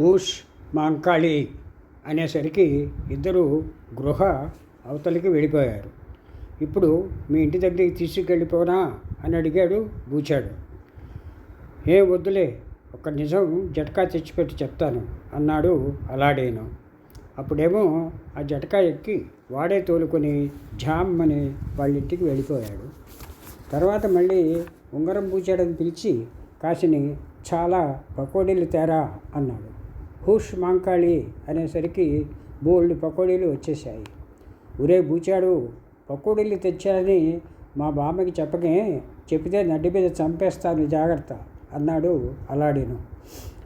ఊష్ మాంకాళి అనేసరికి ఇద్దరు గృహ అవతలికి వెళ్ళిపోయారు. ఇప్పుడు మీ ఇంటి దగ్గరికి తీసుకెళ్ళిపోనా? అని అడిగాడు బూచాడు ఏ వద్దులే ఒక నిజం జటకా తెచ్చిపెట్టి చెప్తాను అన్నాడు అలాడేను. అప్పుడేమో ఆ జటకా ఎక్కి వాడే తోలుకొని జామ్ అని వాళ్ళింటికి వెళ్ళిపోయాడు. తర్వాత మళ్ళీ ఉంగరం పూచాడని పిలిచి కాసిని చాలా పకోడీలు తేరా అన్నాడు. హూష్ మాంకాళి అనేసరికి బోల్డ్ పకోడీలు వచ్చేసాయి ఒరే బూచాడు పకోడీలు తెచ్చారని మా బామ్మకి చెప్పకే చెప్తే నడ్డి మీద చంపేస్తాను జాగ్రత్త అన్నాడు అలాడీను.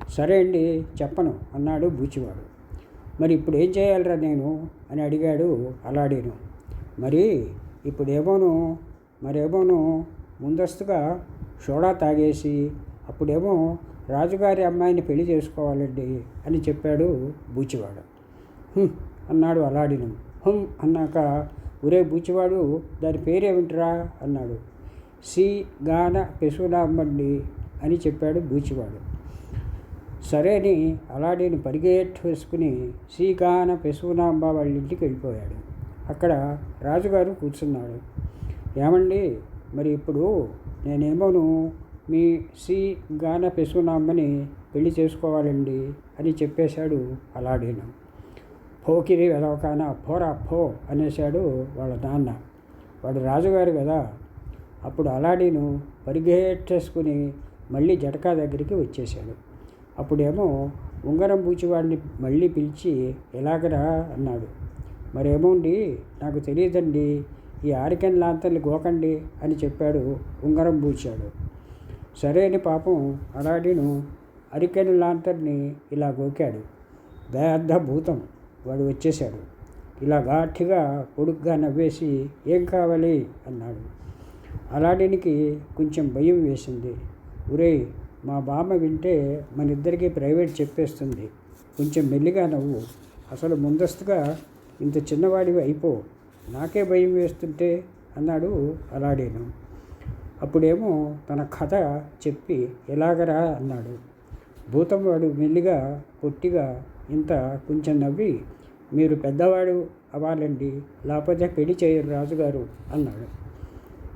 సరే అండి చెప్పను అన్నాడు బూచివాడు. మరి ఇప్పుడు ఏం చేయాలిరా నేను? అని అడిగాడు అలాడీను. మరి ఇప్పుడేమోను మరేమోను ముందస్తుగా సోడా తాగేసి అప్పుడేమో రాజుగారి అమ్మాయిని పెళ్ళి చేసుకోవాలండి అని చెప్పాడు బూచివాడు. అన్నాడు అలాడిను. హుం అన్నాక ఒరే బూచివాడు దాని పేరేమిట్రా? అన్నాడు. సి గాన పెసునామండి అని చెప్పాడు బూచివాడు. సరే అని అలాడిని పరిగెట్టు వేసుకుని శ్రీగాన పెసునాంబ వాళ్ళ ఇంటికి వెళ్ళిపోయాడు. అక్కడ రాజుగారు కూర్చున్నాడు ఏమండి మరి ఇప్పుడు నేనేమోను? మీ సి గాన పెసునాంబని పెళ్ళి చేసుకోవాలండి అని చెప్పేశాడు అలాడీను పోకిరి వెదవకాన పోరా పో అనేశాడు వాళ్ళ నాన్న. వాడు రాజుగారు కదా అప్పుడు అలాడీను పరిగెట్టేసుకుని మళ్ళీ జటకా దగ్గరికి వచ్చేశాడు. అప్పుడేమో ఉంగరం పూచివాడిని మళ్ళీ పిలిచి ఎలాగరా అన్నాడు. మరేమోండి నాకు తెలియదండి. ఈ ఆరికెన్ లాంతర్లు గోకండి అని చెప్పాడు ఉంగరం పూచాడు. సరే అని పాపం అలాడిను అరికెన్ లాంతర్ని ఇలా గోకాడు. పెద్ద భూతం వాడు వచ్చేశాడు. ఇలా ఘాటిగా కొడుగ్గా నవ్వేసి ఏం కావాలి? అన్నాడు. అలాడినికి కొంచెం భయం వేసింది. ఒరేయ్ మా బామ్మ వింటే మన ఇద్దరికి ప్రైవేట్ చెప్పేస్తుంది. కొంచెం మెల్లిగా నవ్వు. అసలు ముందస్తుగా ఇంత చిన్నవాడివి అయిపో. నాకే భయం వేస్తుంటే అన్నాడు అలాడేను. అప్పుడేమో తన కథ చెప్పి ఎలాగరా అన్నాడు. భూతం వాడు మెల్లిగా పొట్టిగా ఇంత కొంచెం నవ్వి మీరు పెద్దవాడు అవ్వాలండి లేకపోతే పెళ్ళి చేయరు రాజుగారు అన్నాడు.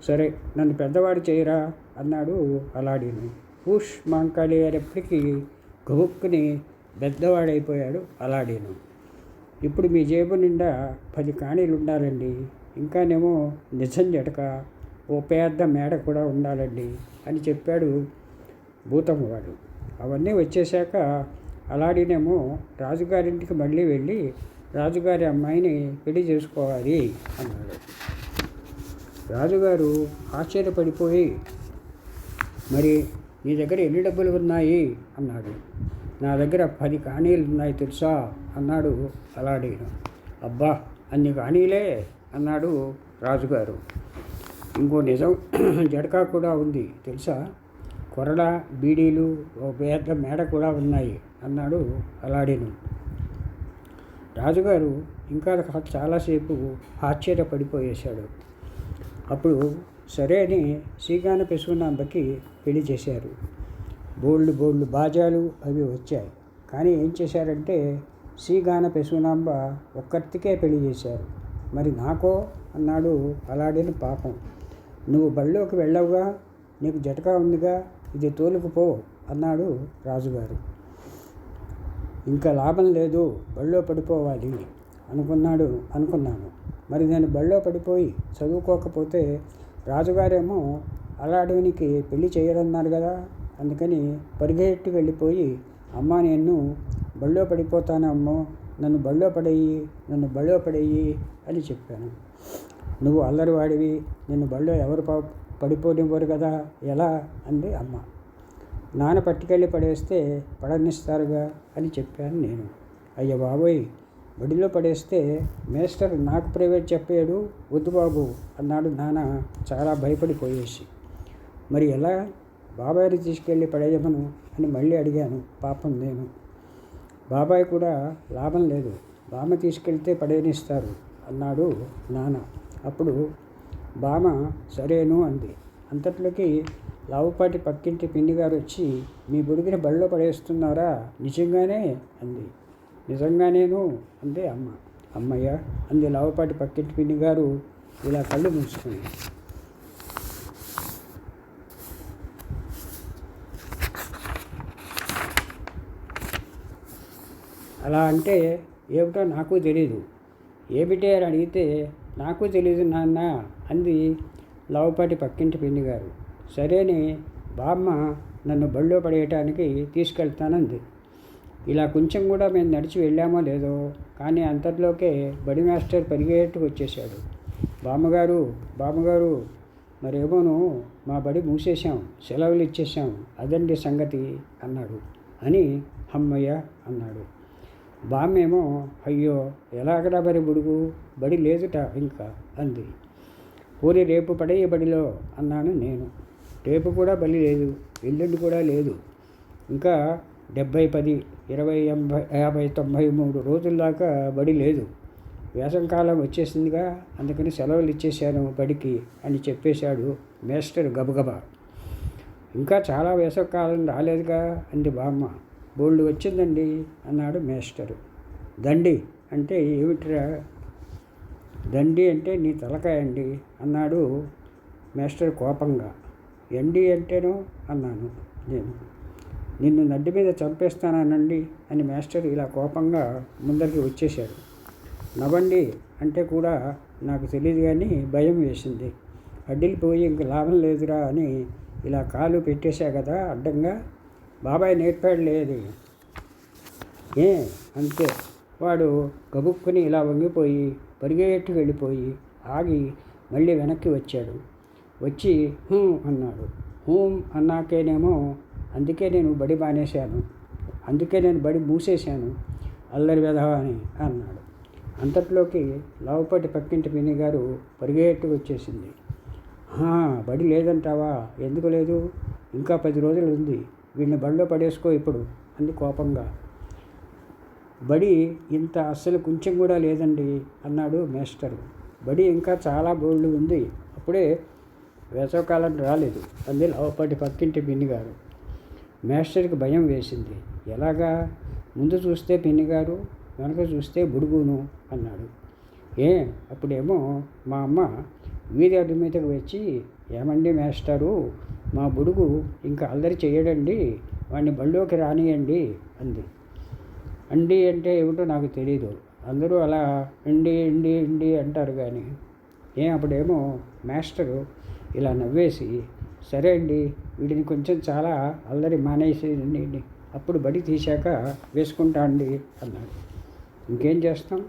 సరే నన్ను పెద్దవాడు చేయరా అన్నాడు అలాడీను. పూష్ మాంకాళి గారెప్పటికీ గబుక్కుని పెద్దవాడైపోయాడు అలాడీను. ఇప్పుడు మీ జేబు నిండా పది కాణీలు ఉండాలండి ఇంకానేమో నిజం జటక ఓ పెద్ద మేడ కూడా ఉండాలండి అని చెప్పాడు భూతమ్మవాడు అవన్నీ వచ్చేసాక అలాడినేమో రాజుగారింటికి మళ్ళీ వెళ్ళి రాజుగారి అమ్మాయిని పెళ్ళి చేసుకోవాలి అన్నాడు. రాజుగారు ఆశ్చర్యపడిపోయి మరి నీ దగ్గర ఎన్ని డబ్బులు ఉన్నాయి? అన్నాడు. నా దగ్గర పది కాణీలు ఉన్నాయి తెలుసా? అన్నాడు అలాడీను. అబ్బా అన్ని కాణీలే అన్నాడు రాజుగారు. ఇంకో నిజం జడకా కూడా ఉంది. తెలుసా? కొరడ బీడీలు ఓ పెద్ద మేడ కూడా ఉన్నాయి అన్నాడు అలాడిను. రాజుగారు ఇంకా చాలాసేపు ఆశ్చర్యపడిపోయేశాడు. అప్పుడు సరే అని శ్రీగాన పెసుకున్నాంబకి పెళ్ళి చేశారు. బోల్డ్ బోల్డ్ బాజాలు అవి వచ్చాయి. కానీ ఏం చేశారంటే శ్రీగాన పెసునాంబ ఒక్కరికే పెళ్ళి చేశారు. మరి నాకో? అన్నాడు అలాడిన పాపం. నువ్వు బళ్ళోకి వెళ్ళవుగా నీకు జటకా ఉందిగా ఇది తోలుకుపో అన్నాడు రాజుగారు. ఇంకా లాభం లేదు బళ్ళో పడిపోవాలి అనుకున్నాడు అనుకున్నాను. మరి నేను బళ్ళో పడిపోయి చదువుకోకపోతే రాజుగారేమో అలాడవినికి పెళ్ళి చేయరన్నారు కదా అందుకని పరిగెట్టి వెళ్ళిపోయి అమ్మ నేను బళ్ళో పడిపోతాను అమ్మో నన్ను బళ్ళో పడేయి నన్ను బళ్ళో పడేయి అని చెప్పాను. నువ్వు అల్లరివాడివి నిన్ను బళ్ళో ఎవరు ప పడిపోనివ్వరు కదా ఎలా? అంది అమ్మ. నాన్న పట్టుకెళ్ళి పడేస్తే పడనిస్తారుగా అని చెప్పాను నేను. అయ్య బాబోయ్ బడిలో పడేస్తే మేస్టర్ నాకు ప్రైవేట్ చెప్పాడు వద్దు బాబు అన్నాడు నాన్న చాలా భయపడిపోయేసి. మరి ఎలా? బాబాయ్ని తీసుకెళ్ళి పడేయమను అని మళ్ళీ అడిగాను. పాపం నేను. బాబాయ్ కూడా లాభం లేదు బామ్మ తీసుకెళ్తే పడేనిస్తారు అన్నాడు నాన్న. అప్పుడు బామ సరేను అంది. అంతట్లోకి లావుపాటి పక్కింటి పిన్ని గారు వచ్చి మీ బుడిగిని బడిలో పడేస్తున్నారా? నిజంగానే అంది. నిజంగానేను అంది అమ్మ. అమ్మయ్య అంది లావుపాటి పక్కింటి పిన్ని గారు ఇలా కళ్ళు మూసుకుని. అలా అంటే ఏమిటో నాకు తెలీదు. ఏమిటే అని అడిగితే నాకు తెలియదు నాన్న అంది లావుపాటి పక్కింటి పిన్ని గారు సరేని బామ్మ నన్ను బళ్ళో పడేయటానికి తీసుకెళ్తానంది. ఇలా కొంచెం కూడా మేము నడిచి వెళ్ళామో లేదో కానీ అంతట్లోకే బడి మాస్టర్ పరిగెట్టుకు వచ్చేశాడు. బామ్మగారు బామ్మగారు మరేమోను మా బడి మూసేశాం సెలవులు ఇచ్చేసాం అదండి సంగతి అన్నాడు. అని హమ్మయ్య అన్నాడు. బామ్మేమో అయ్యో ఎలాగడా మరి బుడుగు? బడి లేదుట ఇంకా అంది. పూరి రేపు పడేయ బడిలో అన్నాను నేను. రేపు కూడా బలి లేదు ఎల్లుండి కూడా లేదు. ఇంకా డెబ్భై పది ఇరవై ఎంభై యాభై తొంభై మూడు రోజుల దాకా బడి లేదు. వేసంకాలం వచ్చేసిందిగా అందుకని సెలవులు ఇచ్చేశాను బడికి అని చెప్పేశాడు మేస్టర్ గబగబా. ఇంకా చాలా వేసవకాలం రాలేదుగా అంది బామ్మ. బోల్డ్ వచ్చిందండి అన్నాడు మేస్టరు. దండి అంటే ఏమిట్రా? దండి అంటే నీ తలకాయ అండి అన్నాడు మేస్టర్ కోపంగా. ఎండి అంటేను అన్నాను నేను. నిన్ను నడ్డి మీద చంపేస్తానండి అని మాస్టర్ ఇలా కోపంగా ముందరికి వచ్చేశాడు. నవ్వండి అంటే కూడా నాకు తెలియదు కానీ భయం వేసింది. అడ్డిలిపోయి ఇంక లాభం లేదురా అని ఇలా కాలు పెట్టేశా కదా అడ్డంగా. బాబాయ్ నేర్పాడు లేదు. ఏ? అంతే. వాడు గబుక్కుని ఇలా వంగిపోయి పరిగెట్టు వెళ్ళిపోయి ఆగి మళ్ళీ వెనక్కి వచ్చాడు. వచ్చి హూ అన్నాడు. హూం అన్నాకేనేమో అందుకే నేను బడి మానేశాను. అందుకే నేను బడి మూసేశాను. అల్లరి వెధవ అని అన్నాడు. అంతట్లోకి లావుపాటి పక్కింటి పిన్ని గారు పరిగెట్టు వచ్చేసింది. బడి లేదంటావా? ఎందుకు లేదు? ఇంకా పది రోజులు ఉంది. వీడిని బడిలో పడేసుకో ఇప్పుడు అంది కోపంగా. బడి ఇంత అస్సలు కొంచెం కూడా లేదండి అన్నాడు మేస్టరు. బడి ఇంకా చాలా బోర్డు ఉంది అప్పుడే వేసవకాలం రాలేదు అంది లోపటి పక్కింటి పిన్నిగారు. మేస్టర్కి భయం వేసింది. ఎలాగా? ముందు చూస్తే పిన్నిగారు వెనక చూస్తే బుడుగును అన్నాడు. ఏ అప్పుడేమో మా అమ్మ వీధి అడ్డు మీదకి వచ్చి ఏమండి మేస్టారు? మా బుడుగు ఇంకా అల్లరి చేయడండి వాడిని బళ్ళోకి రానియండి అంది. అండి అంటే ఏమిటో నాకు తెలియదు అందరూ అలా ఇండి ఇండి ఇండి అంటారు కానీ ఏం అప్పుడేమో మాస్టరు ఇలా నవ్వేసి సరే అండి వీడిని కొంచెం చాలా అల్లరి మానేసేయండి అప్పుడు బడి తీశాక వేసుకుంటా అండి అన్నాడు. ఇంకేం చేస్తాం?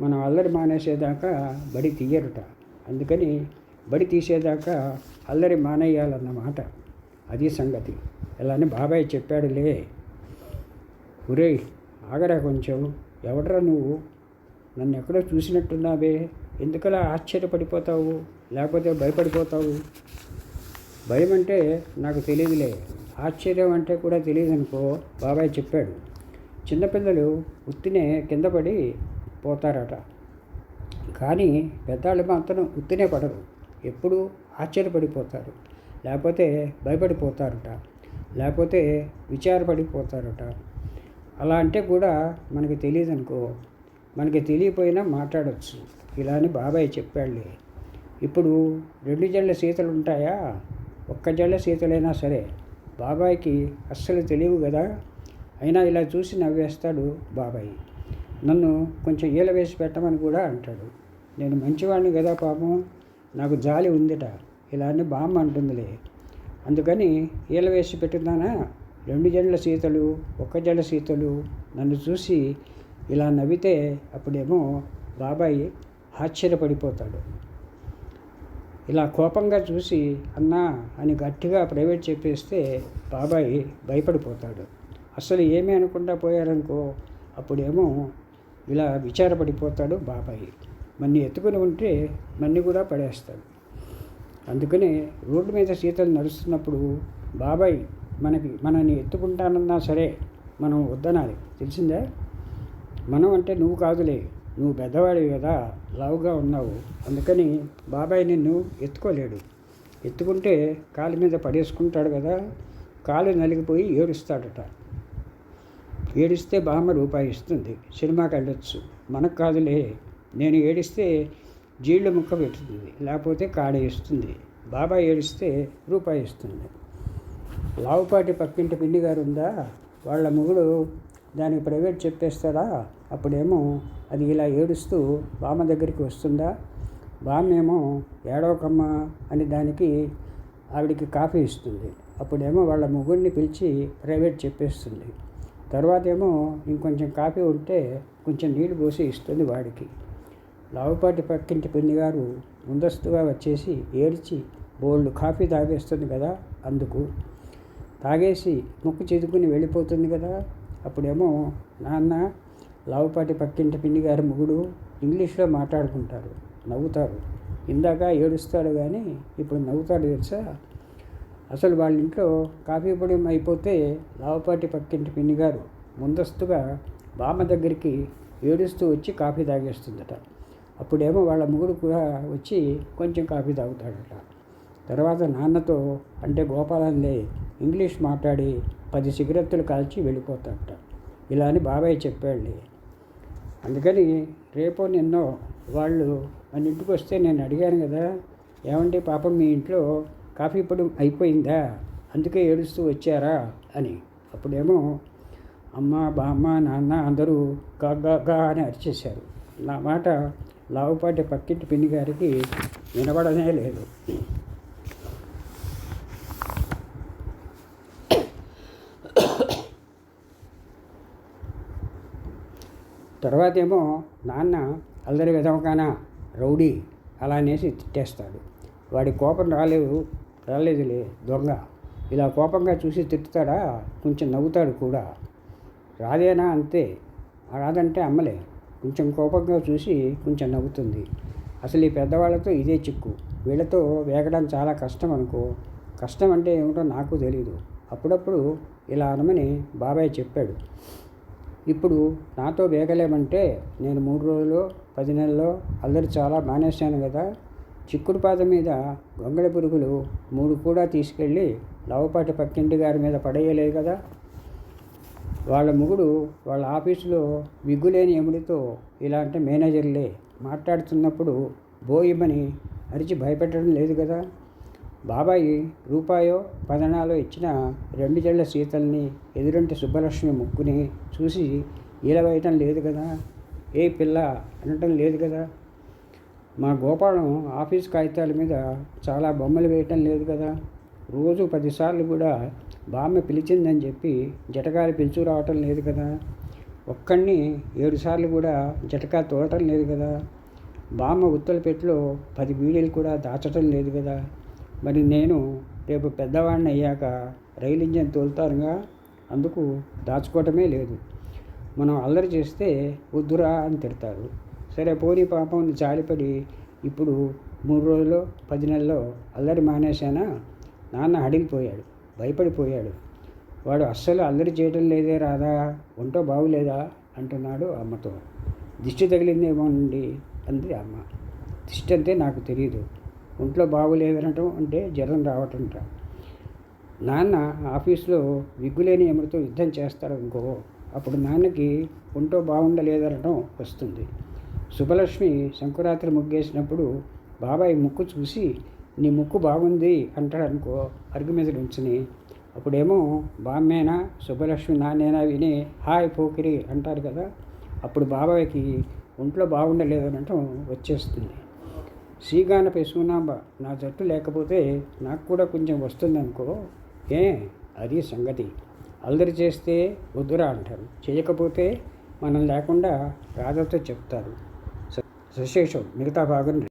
మనం అల్లరి మానేసేదాకా బడి తీయరుట. అందుకని బడి తీసేదాకా అల్లరి మానేయాలన్నమాట. అది సంగతి. ఇలా అని బాబాయ్ చెప్పాడులే. ఒరే ఆగరా కొంచెం. ఎవడరా నువ్వు? నన్ను ఎక్కడో చూసినట్టున్నావే. ఎందుకలా ఆశ్చర్యపడిపోతావు? లేకపోతే భయపడిపోతావు? భయం అంటే నాకు తెలియదులే. ఆశ్చర్యం అంటే కూడా తెలియదు అనుకో బాబాయ్ చెప్పాడు. చిన్నపిల్లలు ఉత్తినే కింద పడి పోతారట. కానీ పెద్దవాళ్ళు మాత్రం ఉత్తినే పడరు. ఎప్పుడు ఆశ్చర్యపడిపోతారు. లేకపోతే భయపడిపోతారట. లేకపోతే విచారపడిపోతారట. అలా అంటే కూడా మనకి తెలియదు అనుకో మనకి తెలియపోయినా మాట్లాడవచ్చు ఇలా అని బాబాయ్ చెప్పాళ్ళే ఇప్పుడు రెండు జళ్ళ సీతలు ఉంటాయా? ఒక్క జళ్ళ సీతలైనా సరే బాబాయ్కి అస్సలు తెలియవు కదా అయినా ఇలా చూసి నవ్వేస్తాడు బాబాయ్. నన్ను కొంచెం ఈల వేసి పెట్టమని కూడా అంటాడు. నేను మంచివాడిని కదా పాపం? నాకు జాలి ఉందిట. ఇలా అని బామ్మ అంటుందిలే. అందుకని ఈల వేసి పెట్టున్నానా? రెండు జండ్ల సీతలు ఒక్క జండ సీతలు నన్ను చూసి ఇలా నవ్వితే అప్పుడేమో బాబాయ్ ఆశ్చర్యపడిపోతాడు. ఇలా కోపంగా చూసి అన్నా అని గట్టిగా ప్రైవేట్ చెప్పేస్తే బాబాయ్ భయపడిపోతాడు. అసలు ఏమీ అనకుండా పోయారనుకో అప్పుడేమో ఇలా విచారపడిపోతాడు బాబాయి. మన్ని ఎత్తుకుని ఉంటే మన్ని కూడా పడేస్తాడు. అందుకనే రోడ్డు మీద సీతలు నడుస్తున్నప్పుడు బాబాయ్ మనకి మనని ఎత్తుకుంటానన్నా సరే మనం వద్దనాలి. తెలిసిందా? మనం అంటే నువ్వు కాదులే. నువ్వు పెద్దవాడివి కదా లావుగా ఉన్నావు. అందుకని బాబాయ్ నిన్ను ఎత్తుకోలేడు. ఎత్తుకుంటే కాలు మీద పడేసుకుంటాడు కదా కాలు నలిగిపోయి ఏడుస్తాడట. ఏడిస్తే బామ్మ రూపాయి ఇస్తుంది. సినిమాకి వెళ్ళొచ్చు మనకు కాదులే. నేను ఏడిస్తే జీళ్ళు ముక్క పెట్టుతుంది లేకపోతే కాడ ఇస్తుంది బాబాయ్ ఏడిస్తే రూపాయి ఇస్తుంది. లావుపాటి పక్కింటి పిన్ని గారు ఉందా వాళ్ళ మొగుడు దానికి ప్రైవేట్ చెప్పేస్తాడా? అప్పుడేమో అది ఇలా ఏడుస్తూ బామ్మ దగ్గరికి వస్తుందా? బామ్మేమో ఏడవకమ్మ అని దానికి ఆవిడికి కాఫీ ఇస్తుంది. అప్పుడేమో వాళ్ళ మొగుడిని పిలిచి ప్రైవేట్ చెప్పేస్తుంది. తర్వాత ఏమో ఇంకొంచెం కాఫీ ఉంటే కొంచెం నీళ్ళు పోసి ఇస్తుంది వాడికి. లావుపాటి పక్కింటి పిన్ని గారు ముందస్తుగా వచ్చేసి ఏడ్చి బోల్డ్ కాఫీ తాగేస్తుంది కదా అందుకు. తాగేసి ముక్కు చిదుకుని వెళ్ళిపోతుంది కదా. అప్పుడేమో నాన్న లావుపాటి పక్కింటి పిన్ని గారి మొగుడు ఇంగ్లీష్లో మాట్లాడుకుంటారు నవ్వుతారు. ఇందాక ఏడుస్తాడు కానీ ఇప్పుడు నవ్వుతాడు తెలుసా? అసలు వాళ్ళ ఇంట్లో కాఫీ పొడి అయిపోతే లావుపాటి పక్కింటి పిన్ని గారు ముందస్తుగా బామ్మ దగ్గరికి ఏడుస్తూ వచ్చి కాఫీ తాగేస్తుందట. అప్పుడేమో వాళ్ళ మొగుడు కూడా వచ్చి కొంచెం కాఫీ తాగుతాడట. తర్వాత నాన్నతో అంటే గోపాలందే ఇంగ్లీష్ మాట్లాడి పది సిగరెత్తులు కాల్చి వెళ్ళిపోతాడట. ఇలా అని బాబాయ్ చెప్పాడు అందుకని రేపో నిన్నో వాళ్ళు మన ఇంటికి వస్తే నేను అడిగాను కదా ఏమంటే పాపం మీ ఇంట్లో కాఫీ పొడి అయిపోయిందా? అందుకే ఏడుస్తూ వచ్చారా అని. అప్పుడేమో అమ్మ బామ్మ నాన్న అందరూ గా గా అని అరిచేశారు. నా మాట లావుపాటి పక్కింటి పిన్ని గారికి వినబడనే లేదు. తర్వాత ఏమో నాన్న అల్లరి విధవగాన రౌడీ అలా అనేసి తిట్టేస్తాడు. వాడి కోపం రాలేదు రాలేదులే దొంగ. ఇలా కోపంగా చూసి తిట్టుతాడా? కొంచెం నవ్వుతాడు కూడా. రాదేనా అంతే? రాదంటే అమ్మలే. కొంచెం కోపంగా చూసి కొంచెం నవ్వుతుంది. అసలు ఈ పెద్దవాళ్ళతో ఇదే చిక్కు. వీళ్ళతో వేగడం చాలా కష్టం అనుకో. కష్టం అంటే ఏమిటో నాకు తెలియదు అప్పుడప్పుడు ఇలా అనమని బాబాయ్ చెప్పాడు. ఇప్పుడు నాతో వేగలేమంటే నేను మూడు రోజులు పది నెలల్లో అల్లరి చాలా మానేశాను కదా. చిక్కుడు పాద మీద గొంగళి పురుగులు మూడు కూడా తీసుకెళ్ళి లవపాటి పక్కింటి గారి మీద పడేయలేదు కదా. వాళ్ళ మొగుడు వాళ్ళ ఆఫీసులో విగ్గులేని ఎముడితో ఇలాంటి మేనేజర్లే మాట్లాడుతున్నప్పుడు బోయిమని అరిచి భయపెట్టడం లేదు కదా? బాబాయి రూపాయో పదనాలో ఇచ్చిన రెండు జళ్ళ సీతల్ని ఎదురంటి సుబ్బలక్ష్మి ముక్కుని చూసి ఈలవేయటం లేదు కదా? ఏ పిల్ల అనటం లేదు కదా? మా గోపాలం ఆఫీస్ కాగితాల మీద చాలా బొమ్మలు వేయటం లేదు కదా? రోజు పదిసార్లు కూడా బామ్మ పిలిచిందని చెప్పి జటకాలు పిలుచు రావటం లేదు కదా. ఒక్కడిని ఏడుసార్లు కూడా జటకా తోడటం లేదు కదా. బామ్మ ఉత్తల పెట్టిలో పది బీడీలు కూడా దాచటం లేదు కదా. మరి నేను రేపు పెద్దవాడిని అయ్యాక రైలు ఇంజన్ తోలుతారుగా అందుకు దాచుకోవటమే లేదు. మనం అల్లరి చేస్తే వద్దురా అని తిడతారు. సరే పోనీ పాపం జాలిపడి ఇప్పుడు మూడు రోజులు పది నెలల్లో అల్లరి మానేశానా? నాన్న అడిగిపోయాడు. భయపడిపోయాడు. వాడు అస్సలు అల్లరి చేయటం లేదే రాదా ఒంటో బాగులేదా అంటున్నాడు అమ్మతో. దిష్టి తగిలిందేమోనండి అంది అమ్మ. దిష్టి అంటే నాకు తెలియదు ఒంట్లో బాగులేదనటం అంటే జ్వరం రావటంట. నాన్న ఆఫీస్లో విగ్గులేని ఎమరితో యుద్ధం చేస్తాడు ఇంకో అప్పుడు నాన్నకి ఒంటో బాగుండలేదనటం వస్తుంది. శుభలక్ష్మి సంకురాత్రి ముగ్గేసినప్పుడు బాబాయ్ ముక్కు చూసి నీ ముక్కు బాగుంది అంటాడు అనుకో అరుగు మీద ఉంచుని అప్పుడేమో బామ్మేనా శుభలక్ష్మి నానేనా విని హాయ్ పోకిరి అంటారు కదా. అప్పుడు బాబాయ్కి ఒంట్లో బాగుండలేదనటం వచ్చేస్తుంది. శ్రీగాన పెసునాంబ నా జట్టు లేకపోతే నాకు కూడా కొంచెం వస్తుందనుకో ఏ అది సంగతి. అల్లరి చేస్తే వద్దురా అంటారు. చేయకపోతే మనం లేకుండా రాజాతో చెప్తారు. సశేషం మిగతా భాగం